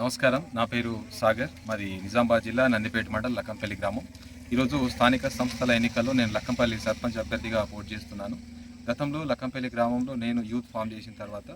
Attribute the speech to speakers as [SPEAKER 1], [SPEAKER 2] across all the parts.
[SPEAKER 1] నమస్కారం. నా పేరు సాగర్. మరి నిజామాబాద్ జిల్లా నందిపేట మండల్ లక్కంపల్లి గ్రామం. ఈరోజు స్థానిక సంస్థల ఎన్నికల్లో నేను లక్కంపల్లి సర్పంచ్ అభ్యర్థిగా పోటీ చేస్తున్నాను. గతంలో లక్కంపల్లి గ్రామంలో నేను యూత్ ఫామ్ చేసిన తర్వాత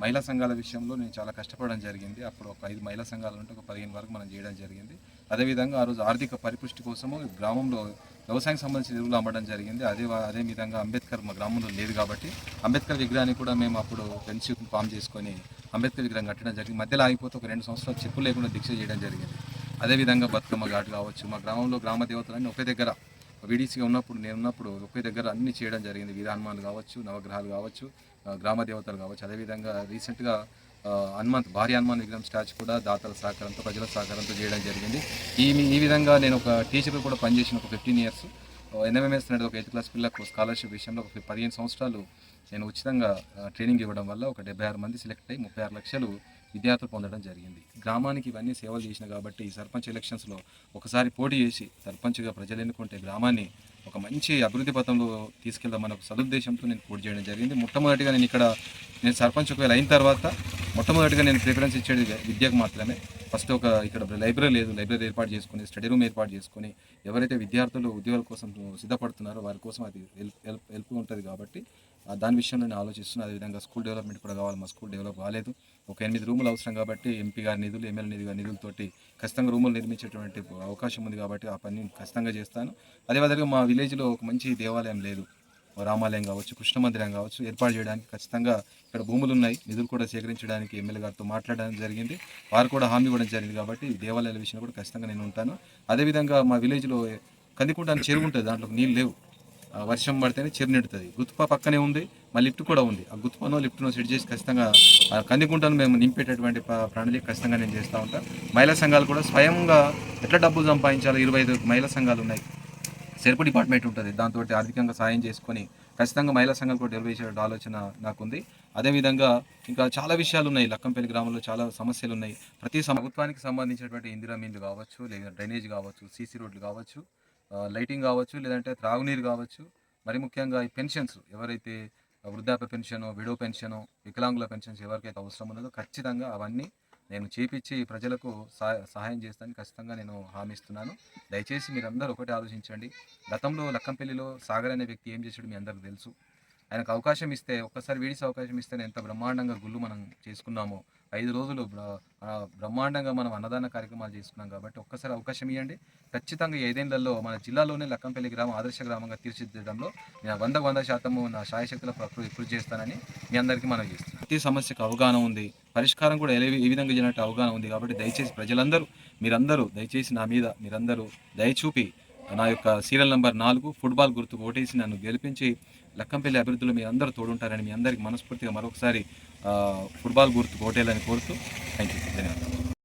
[SPEAKER 1] మహిళా సంఘాల విషయంలో నేను చాలా కష్టపడడం జరిగింది. అప్పుడు ఒక ఐదు మహిళా సంఘాలు ఉంటే ఒక పదిహేను వరకు మనం చేయడం జరిగింది. అదేవిధంగా ఆ రోజు ఆర్థిక పరిపుష్టి కోసము గ్రామంలో వ్యవసాయం సంబంధించిన ఎరువులు అమ్మడం జరిగింది. అదే అదే విధంగా అంబేద్కర్ మా గ్రామంలో లేదు కాబట్టి అంబేద్కర్ విగ్రహాన్ని కూడా మేము అప్పుడు ఫ్రెండ్షిప్ ఫామ్ చేసుకొని అంబేద్కర్ విగ్రహం కట్టడం జరిగింది. మధ్యలో ఆగిపోతే ఒక రెండు సంవత్సరాలు చెప్పులు లేకుండా దీక్ష చేయడం జరిగింది. అదేవిధంగా బతుకమ్మ ఘాట్ కావచ్చు మా గ్రామంలో గ్రామ దేవతలన్నీ ఒకే దగ్గర. వీడీసీగా ఉన్నప్పుడు నేను ఉన్నప్పుడు ఒకే దగ్గర అన్ని చేయడం జరిగింది. వీర కావచ్చు నవగ్రహాలు కావచ్చు గ్రామ దేవతలు కావచ్చు. అదేవిధంగా రీసెంట్గా హనుమంత్ భారీ హనుమాన్ విగ్రహం స్టాచ్యూ కూడా దాతల సహకారంతో ప్రజల సహకారంతో చేయడం జరిగింది. ఈ ఈ విధంగా నేను ఒక టీచర్ కూడా పనిచేసిన ఒక ఫిఫ్టీన్ ఇయర్స్ ఎన్ఎంఎంఎస్ అనేది ఒక ఎయిత్ క్లాస్ పిల్లలకు స్కాలర్షిప్ విషయంలో ఒక పదిహేను సంవత్సరాలు నేను ఉచితంగా ట్రైనింగ్ ఇవ్వడం వల్ల ఒక డెబ్బై ఆరు మంది సెలెక్ట్ అయ్యి ముప్పై ఆరు లక్షలు విద్యార్థులు పొందడం జరిగింది. గ్రామానికి ఇవన్నీ సేవలు చేసిన కాబట్టి ఈ సర్పంచ్ ఎలక్షన్స్లో ఒకసారి పోటీ చేసి సర్పంచ్గా ప్రజలు ఎన్నుకుంటే గ్రామాన్ని ఒక మంచి అభివృద్ధి పథంలో తీసుకెళ్దామని ఒక సదుద్దేశంతో నేను పోటీ చేయడం జరిగింది. మొట్టమొదటిగా నేను ఇక్కడ నేను సర్పంచ్ ఒకవేళ అయిన తర్వాత మొట్టమొదటిగా నేను ప్రిఫరెన్స్ ఇచ్చేది విద్యకు మాత్రమే. ఫస్ట్ ఒక ఇక్కడ లైబ్రరీ లేదు. లైబ్రరీ ఏర్పాటు చేసుకుని స్టడీ రూమ్ ఏర్పాటు చేసుకుని ఎవరైతే విద్యార్థులు ఉద్యోగాల కోసం సిద్ధపడుతున్నారో వారి కోసం అది హెల్ప్ హెల్ప్ హెల్ప్ ఉంటుంది కాబట్టి దాని విషయంలో నేను ఆలోచిస్తున్నాను అదేవిధంగా స్కూల్ డెవలప్మెంట్ కూడా కావాలి. మా స్కూల్ డెవలప్ కాలేదు. ఒక ఎనిమిది రూములు అవసరం కాబట్టి ఎంపీ గారి నిధులు ఎమ్మెల్యే నిధి గారి నిధులతోటి ఖచ్చితంగా రూములు నిర్మించేటువంటి అవకాశం ఉంది కాబట్టి ఆ పని ఖచ్చితంగా చేస్తాను. అదేవిధంగా మా విలేజ్లో ఒక మంచి దేవాలయం లేదు. రామాలయం కావచ్చు కృష్ణ మందిరం కావచ్చు ఏర్పాటు చేయడానికి ఖచ్చితంగా ఇక్కడ భూములు ఉన్నాయి. నిధులు కూడా సేకరించడానికి ఎమ్మెల్యే గారితో మాట్లాడడం జరిగింది. వారు కూడా హామీ ఇవ్వడం జరిగింది కాబట్టి దేవాలయాల విషయంలో కూడా ఖచ్చితంగా నేను ఉంటాను. అదేవిధంగా మా విలేజ్లో కందికుంట అని చెరువు ఉంటుంది దాంట్లో నీళ్ళు లేవు. వర్షం పడితేనే చెరు నిండుతుంది. గుత్ప పక్కనే ఉంది మా లిఫ్ట్ కూడా ఉంది. ఆ గుత్పనో లిఫ్ట్నో సెట్ చేసి ఖచ్చితంగా కందికుంటను మేము నింపేటటువంటి ప్రణాళిక ఖచ్చితంగా నేను చేస్తూ ఉంటాను మహిళా సంఘాలు కూడా స్వయంగా ఎట్లా డబ్బులు సంపాదించాలో ఇరవై ఐదు మహిళా సంఘాలు ఉన్నాయి. సెరుపు డిపార్ట్మెంట్ ఉంటుంది. దాంతో ఆర్థికంగా సాయం చేసుకొని ఖచ్చితంగా మహిళా సంఘాలు కూడా డెలివరీ చేసే ఆలోచన నాకుంది. అదేవిధంగా ఇంకా చాలా విషయాలు ఉన్నాయి. లక్కంపల్లి గ్రామంలో చాలా సమస్యలు ఉన్నాయి. ప్రతి ప్రభుత్వానికి సంబంధించినటువంటి ఇందిరా మీన్లు కావచ్చు లేదా డ్రైనేజ్ కావచ్చు సీసీ రోడ్లు కావచ్చు లైటింగ్ కావచ్చు లేదంటే త్రాగునీరు కావచ్చు మరి ముఖ్యంగా ఈ పెన్షన్స్ ఎవరైతే వృద్ధాప్య పెన్షన్ విడో పెన్షన్ వికలాంగుల పెన్షన్స్ ఎవరికైతే అవసరం ఉన్నదో ఖచ్చితంగా అవన్నీ నేను చేపించి ప్రజలకు సహాయం చేస్తానని ఖచ్చితంగా నేను హామీ ఇస్తున్నాను దయచేసి మీరందరూ ఒకటి ఆలోచించండి. గతంలో లక్కంపల్లిలో సాగర్ అనే వ్యక్తి ఏం చేసాడు మీ అందరికి తెలుసు. ఆయనకు అవకాశం ఇస్తే ఒక్కసారి వీడిసి అవకాశం ఇస్తే ఎంత బ్రహ్మాండంగా గుళ్ళు మనం చేసుకున్నామో. ఐదు రోజులు బ్రహ్మాండంగా మనం అన్నదాన కార్యక్రమాలు చేసుకున్నాం కాబట్టి ఒక్కసారి అవకాశం ఇవ్వండి ఖచ్చితంగా ఈ ఐదేళ్ళలో మన జిల్లాలోనే లక్కంపల్లి గ్రామం ఆదర్శ గ్రామంగా తీర్చిదిద్దడంలో నేను వంద వంద శాతము నా శాయశక్తుల ప్రకృతి కృషి చేస్తానని మీ అందరికీ మనం చేస్తున్నాను. ప్రతి సమస్యకు అవగాహన ఉంది. పరిష్కారం కూడా ఏ విధంగా చేయనట్టు అవగాహన ఉంది కాబట్టి దయచేసి ప్రజలందరూ మీరందరూ దయచేసి నా మీద మీరందరూ దయచూపి నా యొక్క సీరియల్ నెంబర్ నాలుగు ఫుట్బాల్ గుర్తు ఓటేసి నన్ను గెలిపించి లక్కంపల్లి అభివృద్ధిలో మీ అందరూ తోడుంటారని మీ అందరికీ మనస్ఫూర్తిగా మరొకసారి ఫుట్బాల్ గుర్తుకు ఓటేయాలని కోరుతూ థ్యాంక్ యూ ధన్యవాదాలు.